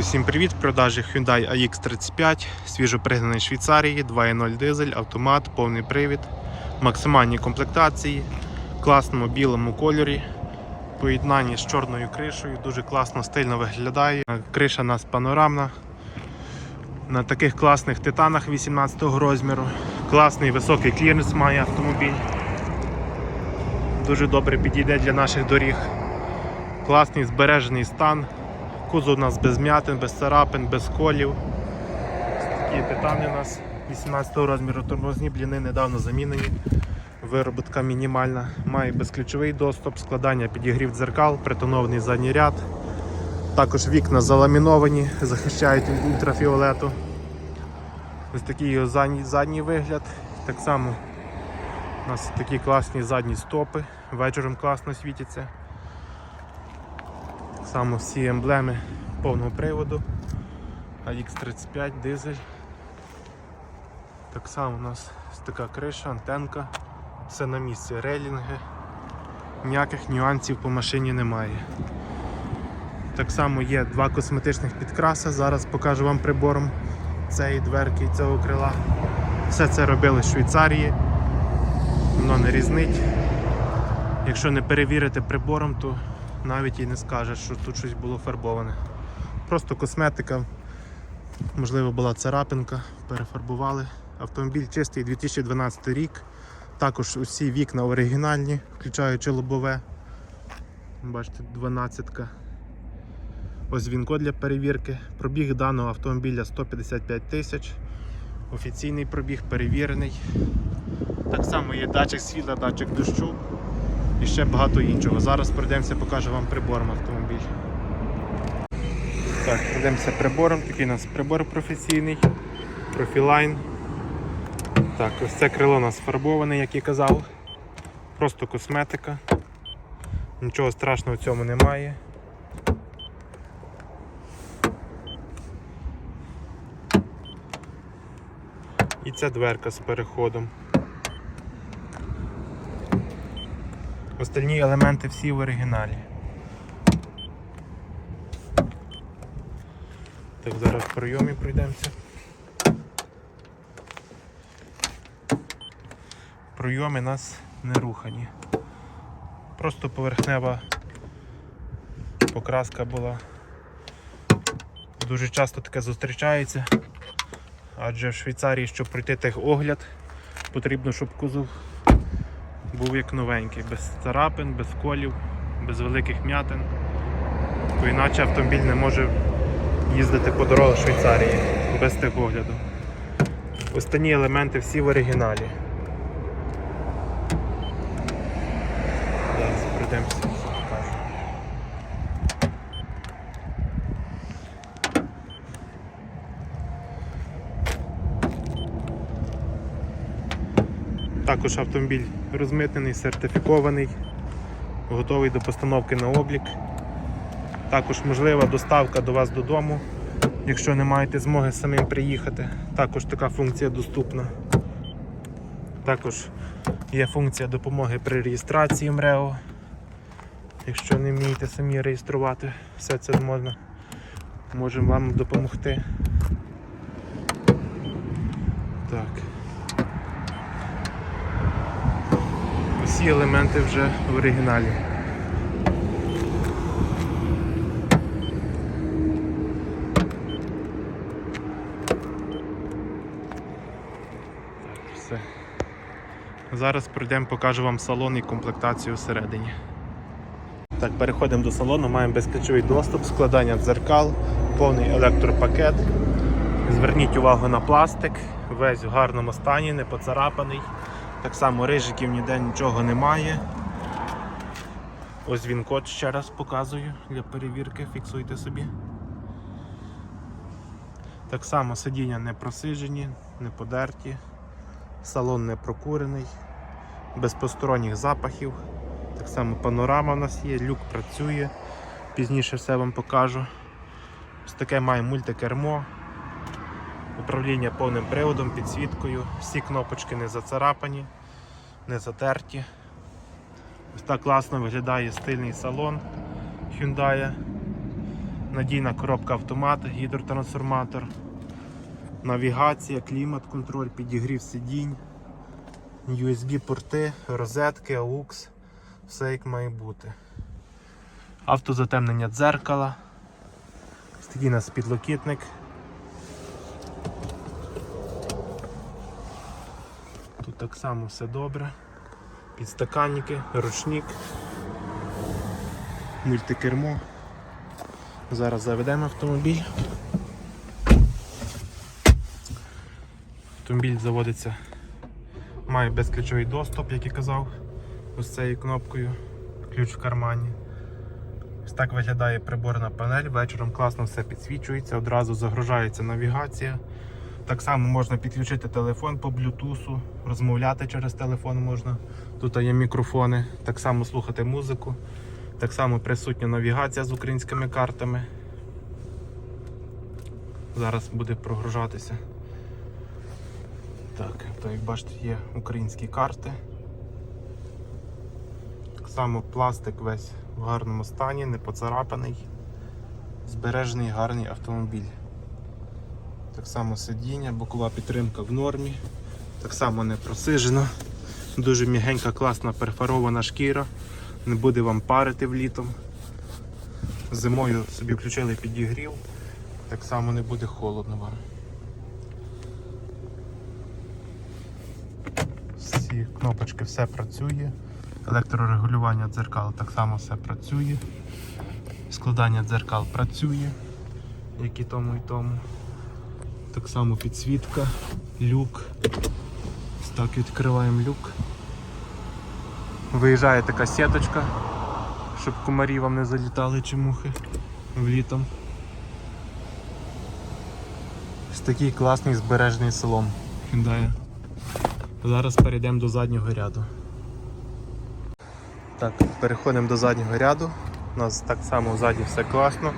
Усім привіт! В продажі Hyundai AX35, свіжопригнаний Швейцарії, 2.0 дизель, автомат, повний привід, максимальні комплектації, класному білому кольорі, поєднанні з чорною кришею, дуже класно, стильно виглядає. Криша у нас панорамна. На таких класних титанах 18 розміру. Класний високий кліренс має автомобіль. Дуже добре підійде для наших доріг. Класний збережений стан. Кузов у нас без м'ятин, без царапин, без колів. Такі титани у нас 18 розміру тормозні бліни недавно замінені. Вироботка мінімальна. Має безключовий доступ, складання підігрів дзеркал, притонований задній ряд. Також вікна заламіновані, захищають від ультрафіолету. Ось такий його задній, задній вигляд. Так само у нас такі класні задні стопи, вечором класно світяться. Так само всі емблеми повного приводу. AX35 дизель. Так само у нас така криша, антенка, все на місці, рейлінги. Ніяких нюансів по машині немає. Так само є два косметичних підкраси. Зараз покажу вам прибором цієї дверки і цього крила. Все це робили в Швейцарії. Воно не різнить. Якщо не перевірити прибором, то навіть і не скажеш, що тут щось було фарбоване. Просто косметика, можливо, була царапинка, перефарбували. Автомобіль чистий 2012 рік. Також усі вікна оригінальні, включаючи лобове. Бачите, 12-ка. Ось він код для перевірки. Пробіг даного автомобіля 155 тисяч. Офіційний пробіг перевірений. Так само є датчик світла, датчик дощу і ще багато іншого. Зараз пройдемося, покажу вам прибором автомобіль. Так, пройдемося прибором. Такий у нас прибор професійний, профілайн. Так, ось це крило у нас фарбоване, як і казав. Просто косметика. Нічого страшного в цьому немає. І ця дверка з переходом. Остальні елементи всі в оригіналі. Так, зараз в прийомі пройдемося. Прийоми нас не рухані. Просто поверхнева покраска була. Дуже часто таке зустрічається, адже в Швейцарії, щоб пройти техогляд, потрібно, щоб кузов був як новенький, без царапин, без колів, без великих м'ятин. Бо іначе автомобіль не може їздити по дорогах Швейцарії без техогляду. Останні елементи всі в оригіналі. Зараз пройдемося, покажу. Також автомобіль розмитнений, сертифікований, готовий до постановки на облік. Також можлива доставка до вас додому, якщо не маєте змоги самим приїхати. Також така функція доступна. Також є функція допомоги при реєстрації МРЕО. Якщо не вмієте самі реєструвати, все це можна. Можемо вам допомогти. Так. Усі елементи вже в оригіналі. Так, все. Зараз пройдемо, покажу вам салон і комплектацію всередині. Так, переходимо до салону, маємо безключовий доступ, складання дзеркал, повний електропакет. Зверніть увагу на пластик, весь в гарному стані, не поцарапаний. Так само рижиків ніде нічого немає. Ось він код ще раз показую для перевірки, фіксуйте собі. Так само сидіння не просижені, не подерті, салон не прокурений, без посторонніх запахів. Так само панорама у нас є, люк працює, пізніше все вам покажу. Ось таке має мультикермо, управління повним приводом, підсвіткою, всі кнопочки не зацарапані, не затерті. Ось так класно виглядає стильний салон Hyundai. надійна коробка автомат, гідротрансформатор, навігація, клімат-контроль, підігрів сидінь, USB-порти, розетки, AUX, все як має бути. Автозатемнення дзеркала, нас підлокітник. Тут так само все добре. Підстаканники, ручник, мультикермо. Зараз заведемо автомобіль. Автомобіль заводиться, має безключовий доступ, як і казав, ось цією кнопкою, ключ в кармані. Ось так виглядає приборна панель, вечором класно все підсвічується, одразу загружається навігація. Так само можна підключити телефон по блютусу, розмовляти через телефон можна. Тут є мікрофони, так само слухати музику, так само присутня навігація з українськими картами. Зараз буде прогружатися. Так, то як бачите, є українські карти. Так само пластик весь в гарному стані, не поцарапаний, збережений гарний автомобіль. Так само сидіння, бокова підтримка в нормі, так само не просижено. Дуже м'ягенька, класна перфорована шкіра, не буде вам парити влітом. Зимою собі включили підігрів, так само не буде холодно вам. Всі кнопочки все працює. Електрорегулювання дзеркал так само все працює. Складання дзеркал працює, як і тому і тому. Так само підсвітка, люк. Ось так відкриваємо люк. Виїжджає така сіточка, щоб комарі вам не залітали чи мухи влітом. Ось такий класний збережений салон Hyundai. Зараз перейдемо до заднього ряду. Так, переходимо до заднього ряду. У нас так само ззаді все класно,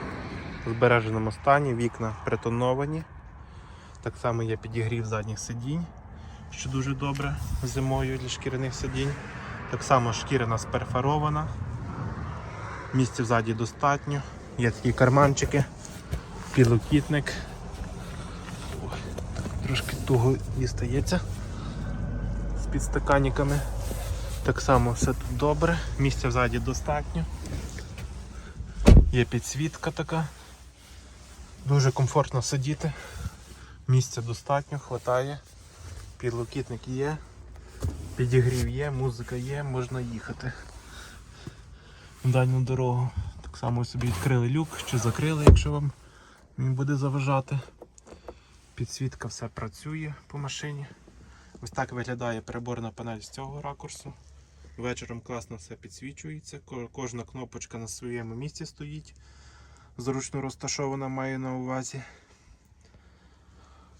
в збереженому стані, вікна притоновані. Так само є підігрів задніх сидінь, що дуже добре зимою для шкіряних сидінь. Так само шкіра у нас перфорована. Місця ззаді достатньо. Є такі карманчики, так, трошки туго дістається з підстаканниками. Так само все тут добре, місця ззаді достатньо. Є підсвітка така. Дуже комфортно сидіти. Місця достатньо, хватає. Підлокітник є, підігрів є, музика є, можна їхати в дальню дорогу. Так само собі відкрили люк чи закрили, якщо вам він буде заважати. Підсвітка все працює по машині. Ось так виглядає переборна панель з цього ракурсу. Вечором класно все підсвічується, кожна кнопочка на своєму місці стоїть. Зручно розташована маю на увазі.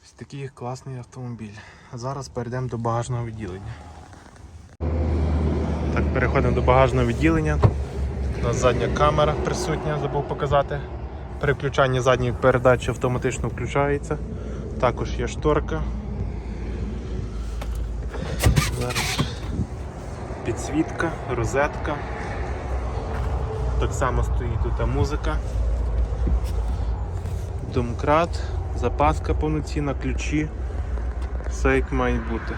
Ось такий класний автомобіль. Зараз перейдемо до багажного відділення. Так, переходимо до багажного відділення. У нас задня камера присутня, забув показати. При включанні задньої передачі автоматично включається. Також є шторка. Зараз підсвітка, розетка. Так само стоїть тут музика. Домкрат, запаска повноцінна, ключі. Все як має бути.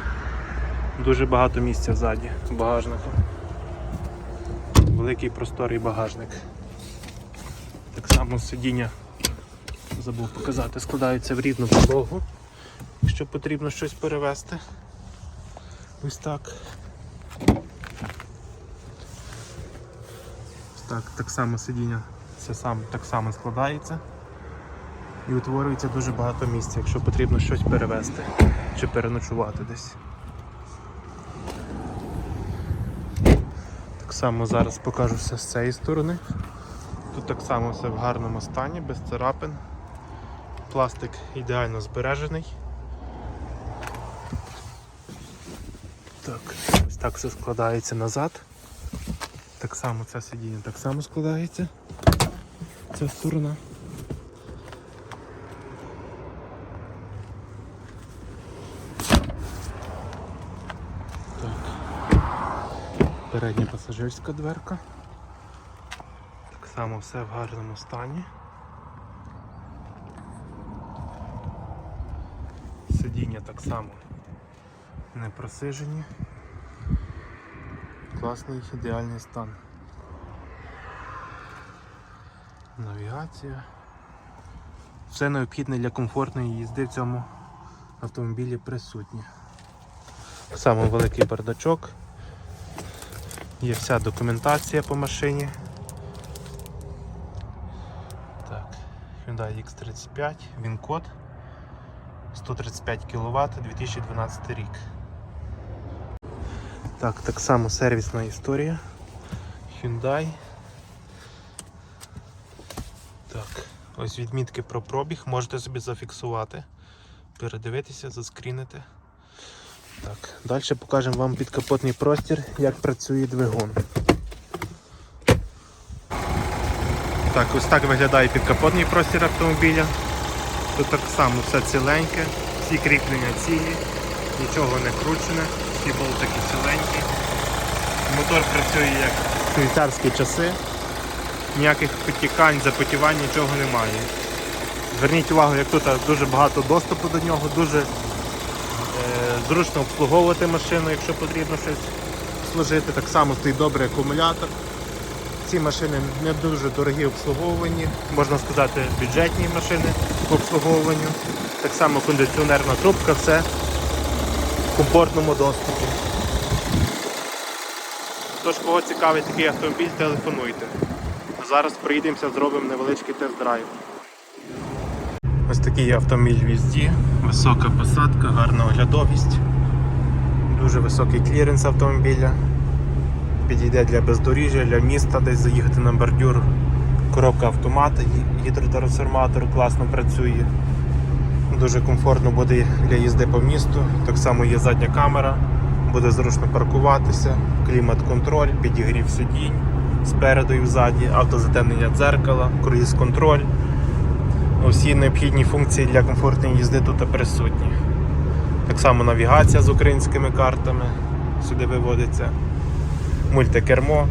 Дуже багато місця ззаді багажника. Великий просторий багажник. Так само сидіння забув показати, складаються в рівну підлогу, якщо потрібно щось перевезти. Ось так. Ось так, так само сидіння це сам, так само складається і утворюється дуже багато місця, якщо потрібно щось перевезти чи переночувати десь. Так само зараз покажу все з цієї сторони. Тут так само все в гарному стані, без царапин. Пластик ідеально збережений. Так, ось так все складається назад. Так само це сидіння так само складається. Ця сторона. передня пасажирська дверка. Так само все в гарному стані. Сидіння так само не просижені. Класний ідеальний стан. Навігація. Все необхідне для комфортної їзди в цьому автомобілі присутнє. Саме великий бардачок. Є вся документація по машині. Так, Hyundai X35, він код 135 кВт 2012 рік. Так, так само сервісна історія. Hyundai. Так, ось відмітки про пробіг, можете собі зафіксувати, передивитися, заскрінити. Так, далі покажемо вам підкапотний простір, як працює двигун. Так, ось так виглядає підкапотний простір автомобіля. Тут так само все ціленьке, всі кріплення цілі, нічого не кручене, всі болтики ціленькі. Мотор працює як швейцарські часи, ніяких підтікань, запотівань, нічого немає. Зверніть увагу, як тут дуже багато доступу до нього, дуже зручно обслуговувати машину, якщо потрібно щось служити. Так само стоїть добрий акумулятор. Ці машини не дуже дорогі в обслуговуванні, можна сказати, бюджетні машини по обслуговуванню. Так само кондиціонерна трубка, все в комфортному доступі. Тож, кого цікавить такий автомобіль, телефонуйте. Зараз приїдемося, зробимо невеличкий тест-драйв. Ось такий автомобіль їзді, висока посадка, гарна оглядовість, дуже високий кліренс автомобіля. Підійде для бездоріжжя, для міста, десь заїхати на бордюр. Коробка автомата, гідротрансформатор класно працює. Дуже комфортно буде для їзди по місту. Так само є задня камера, буде зручно паркуватися, клімат-контроль, підігрів сидінь спереду і ззаді, автозатемнення дзеркала, круїз-контроль. Усі необхідні функції для комфортної їзди тут присутні. Так само навігація з українськими картами сюди виводиться мультикермо.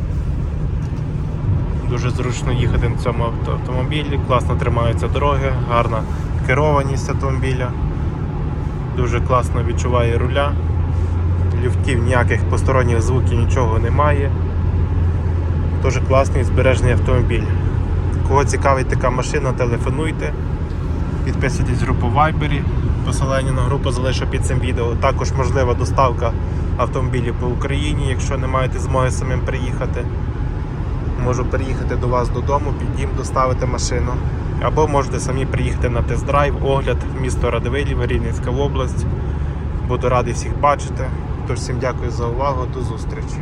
Дуже зручно їхати на цьому автомобілі, класно тримаються дороги, гарна керованість автомобіля, дуже класно відчуває руля, люфтів ніяких посторонніх звуків нічого немає. Дуже класний збережений автомобіль. Кого цікавить така машина, телефонуйте, підписуйтесь в групу Viber, посилання на групу залишу під цим відео. Також можлива доставка автомобілів по Україні, якщо не маєте змоги самим приїхати. Можу приїхати до вас додому, під дім доставити машину. Або можете самі приїхати на тест-драйв, огляд, місто Радивилів, Рівненська область. Буду радий всіх бачити. Тож всім дякую за увагу, до зустрічі.